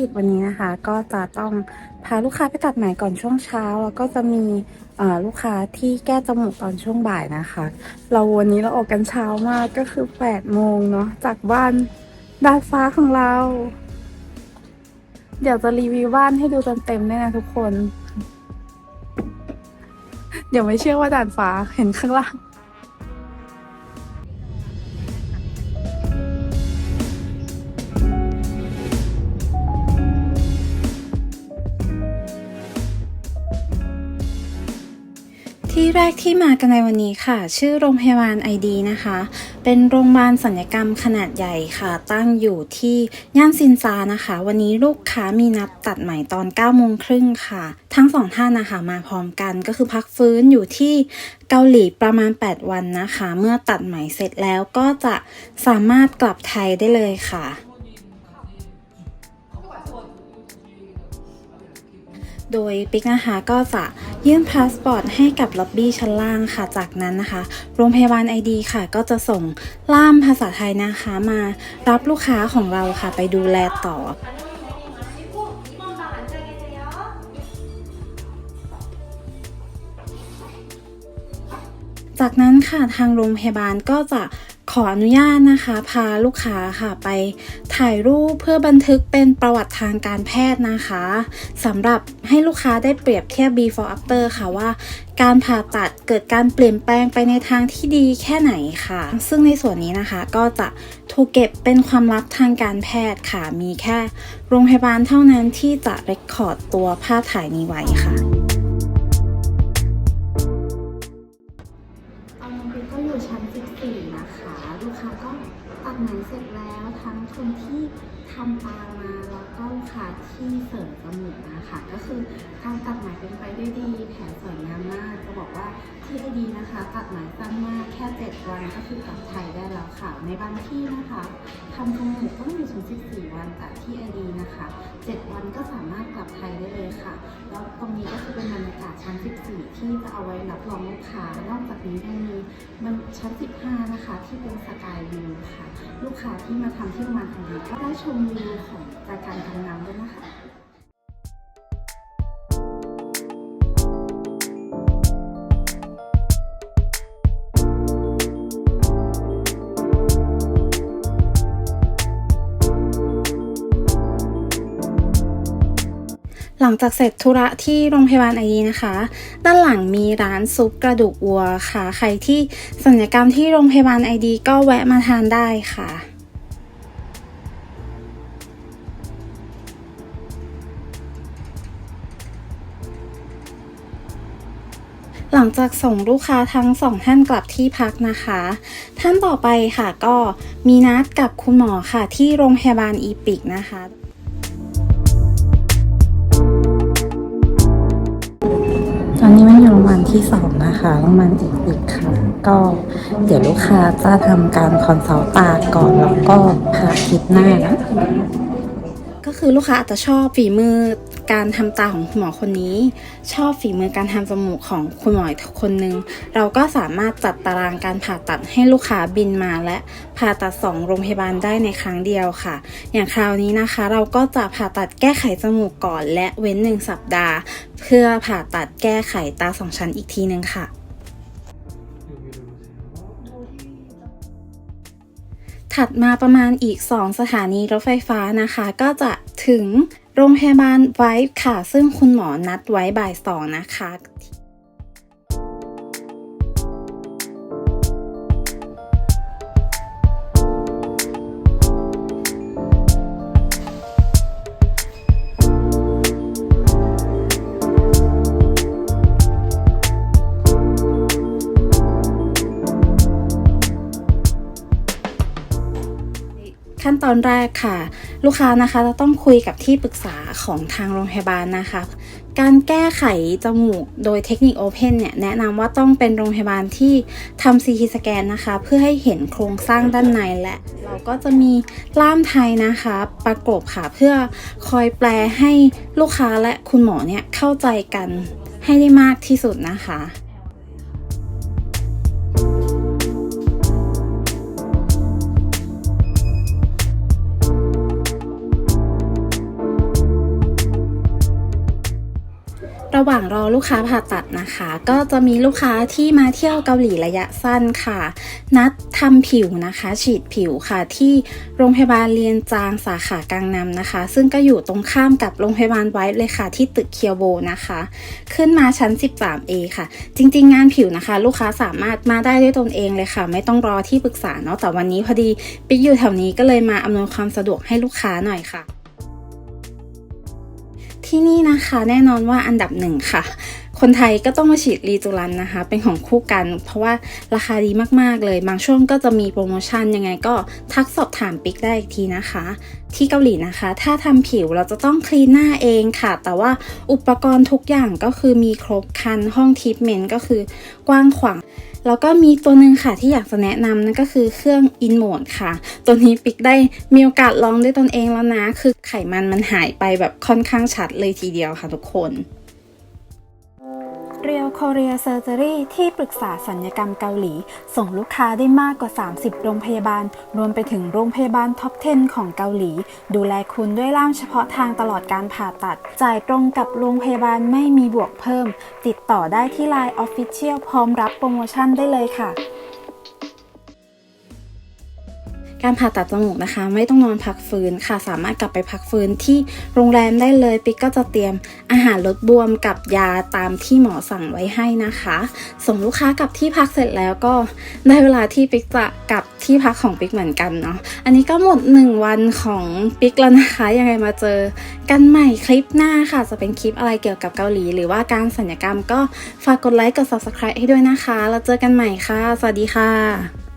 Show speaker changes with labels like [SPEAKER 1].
[SPEAKER 1] กิจวันนี้นะคะ ก็จะต้องพาลูกค้าไปตัดไหมก่อนช่วงเช้า แล้วก็จะมีลูกค้าที่แก้จมูกตอนช่วงบ่ายนะคะ เราวันนี้เราออกกันเช้ามากก็คือ8โมงเนาะจากบ้านดาดฟ้าของเราเดี๋ยวจะรีวิวบ้านให้ดูเต็มๆด้วยนะทุกคน เดี๋ยวไม่เชื่อว่าดาดฟ้าเห็นข้างล่าง
[SPEAKER 2] ที่แรกที่มากันในวันนี้ค่ะ ชื่อโรงพยาบาลไอดีนะคะ เป็นโรงพยาบาลสัญญกรรมขนาดใหญ่ค่ะ ตั้งอยู่ที่ย่านซินซานะคะ วันนี้ลูกค้ามีนัดตัดไหม่ตอน9โมงครึ่งค่ะ ทั้งสองท่านนะคะมาพร้อมกันก็คือพักฟื้นอยู่ที่เกาหลีประมาณ 8 วันนะคะ เมื่อตัดไหม่เสร็จแล้วก็จะสามารถกลับไทยได้เลยค่ะ โดยปิกนะคะก็จะยื่นพาสปอร์ตให้กับล็อบบี้ชั้นล่างค่ะ จากนั้นนะคะ โรงพยาบาลไอดีค่ะ ก็จะส่งล่ามภาษาไทยนะคะมารับลูกค้าของเราค่ะ ไปดูแลต่อจากนั้นค่ะทางโรงพยาบาลก็จะ ขออนุญาตนะคะ พาลูกค้าค่ะไปถ่ายรูปเพื่อบันทึกเป็นประวัติทางการแพทย์นะคะสำหรับให้ลูกค้าได้เปรียบเทียบ before after ค่ะว่าการผ่าตัดเกิดการเปลี่ยนแปลงไปในทางที่ดีแค่ไหนค่ะ ซึ่งในส่วนนี้นะคะก็จะถูกเก็บเป็นความลับทางการแพทย์ค่ะ มีแค่โรงพยาบาลเท่านั้นที่จะเรคคอร์ดตัวภาพถ่ายนี้ไว้ค่ะ
[SPEAKER 1] คนที่ทำตามาแล้วก็ลูกค้าที่เสริมจมูกนะ คะก็คือการตัดไหมเป็นไปได้ดี แผลสวยงามมาก จะบอกว่าที่ไอดีนะคะ ตัดไหมสั้นมากแค่ 7 วันก็คือกลับไทยได้แล้วค่ะ ในบางที่นะคะทำจมูกต้องอยู่ถึง 14 วันแต่ที่ไอดีนะคะ 7 วันก็สามารถกลับไทยได้เลยค่ะ แล้วตรงนี้ก็คือเป็นบรรยากาศชั้น 14 ที่จะเอาไว้รับรองลูกค้านอกจากนี้ยังมีมันชั้น 15 นะคะ ที่เป็นสกายวิวค่ะ ลูกค้าที่มาทำที่โรงพยาบาลแห่งนี้ก็ได้ชมวิวของจากการทำงาน
[SPEAKER 2] หลังจากเสร็จธุระที่โรงพยาบาลไอดีนะคะ ด้านหลังมีร้านซุปกระดูกวัวค่ะ ใครที่สัญญกรรมที่โรงพยาบาลไอดี ก็แวะมาทานได้ค่ะหลังจากส่งลูกค้าทั้งสองท่านกลับที่พักนะคะ ท่านต่อไปค่ะก็มีนัดกับคุณหมอค่ะที่โรงพยาบาลอีปิกนะคะ
[SPEAKER 1] มันอยู่โรงวัลที่สองนะคะรางพยาบาลอีกอีกค่ะ ก็เดี๋ยวลูกค้าจะทำการคอนซัลตาก่อนแล้วก็พาคิดหน้านะ
[SPEAKER 2] ก็คือลูกค้าอาจจะชอบฝีมือ การทำตาของคุณหมอคนนี้ ชอบฝีมือการทำจมูกของคุณหมออีกคนนึง เราก็สามารถจัดตารางการผ่าตัดให้ลูกค้าบินมาและผ่าตัดสองโรงพยาบาลได้ในครั้งเดียวค่ะ อย่างคราวนี้นะคะ เราก็จะผ่าตัดแก้ไขจมูกก่อน และเว้นหนึ่งสัปดาห์ เพื่อผ่าตัดแก้ไขตาสองชั้นอีกทีนึงค่ะถัดมาประมาณอีก 2 สถานีรถไฟฟ้านะคะ ก็จะถึง โรงพยาบาลไว้ค่ะ ซึ่งคุณหมอนัดไว้บ่ายสองนะคะ ขั้นตอนแรกค่ะ ลูกค้านะคะจะต้องคุยกับที่ปรึกษาของทางโรงพยาบาลนะคะ การแก้ไขจมูกโดยเทคนิคโอเพนเนี่ยแนะนำว่าต้องเป็นโรงพยาบาลที่ทำ CT สแกนนะคะ เพื่อให้เห็นโครงสร้างด้านในและ เราก็จะมีล่ามไทยนะคะ ประกบค่ะเพื่อคอยแปลให้ลูกค้าและคุณหมอเนี่ยเข้าใจกันให้ได้มากที่สุดนะคะ ระหว่างรอลูกค้าผ่าตัดนะคะ ก็จะมีลูกค้าที่มาเที่ยวเกาหลีระยะสั้นค่ะ นัดทำผิวนะคะ ฉีดผิวค่ะ ที่โรงพยาบาลเรียนจางสาขากังนำนะคะ ซึ่งก็อยู่ตรงข้ามกับโรงพยาบาลไว้เลยค่ะ ที่ตึกเคียวโบนะคะ ขึ้นมาชั้น 13A ค่ะ จริงๆ งานผิวนะคะ ลูกค้าสามารถมาได้ด้วยตนเองเลยค่ะ ไม่ต้องรอที่ปรึกษาเนาะแต่วันนี้พอดีปิ๊กอยู่แถวนี้ก็เลยมาอำนวยความสะดวกให้ลูกค้าหน่อยค่ะ ที่นี่นะคะ แน่นอนว่าอันดับหนึ่งค่ะ คนไทยก็ต้องมาฉีดรีจูรันนะคะ เป็นของคู่กัน เพราะว่าราคาดีมากๆเลย บางช่วงก็จะมีโปรโมชั่นยังไงก็ทักสอบถามปิกได้อีกทีนะคะ ที่เกาหลีนะคะ ถ้าทำผิวเราจะต้องคลีนหน้าเองค่ะ แต่ว่าอุปกรณ์ทุกอย่างก็คือมีครบคันห้องทรีทเมนต์ก็คือกว้างขวางแล้วก็มีตัวหนึ่งค่ะที่อยากจะแนะนำนั่นก็คือเครื่อง In Mode ค่ะ ตัวนี้ปิกได้มีโอกาสลองด้วยตนเองแล้วนะ คือไขมันมันหายไปแบบค่อนข้างชัดเลยทีเดียวค่ะทุกคน เรียวโคเรียเซอร์เจอรี่ที่ปรึกษาสัญญกรรมเกาหลี ส่งลูกค้าได้มากกว่า 30 โรงพยาบาล รวมไปถึงโรงพยาบาลท็อป 10 ของเกาหลี ดูแลคุณด้วยล่ามเฉพาะทางตลอดการผ่าตัด จ่ายตรงกับโรงพยาบาลไม่มีบวกเพิ่ม ติดต่อได้ที่ Line Official พร้อมรับโปรโมชั่นได้เลยค่ะ การผ่าตัดจมูกนะคะ ไม่ต้องนอนพักฟื้นค่ะ สามารถกลับไปพักฟื้นที่โรงแรมได้เลยปิ๊กก็จะเตรียมอาหารลดบวมกับยาตามที่หมอสั่งไว้ให้นะคะ ส่งลูกค้ากลับที่พักเสร็จแล้วก็ได้เวลาที่ปิ๊กจะกลับที่พักของปิ๊กเหมือนกันเนาะอันนี้ก็หมด 1 วันของปิ๊กแล้วนะคะยังไงมาเจอกันใหม่คลิปหน้าค่ะ จะเป็นคลิปอะไรเกี่ยวกับเกาหลี หรือว่าการสัญญกรรมก็ฝากกดไลค์กด subscribe ให้ด้วยนะคะแล้วเจอกันใหม่ค่ะ สวัสดีค่ะ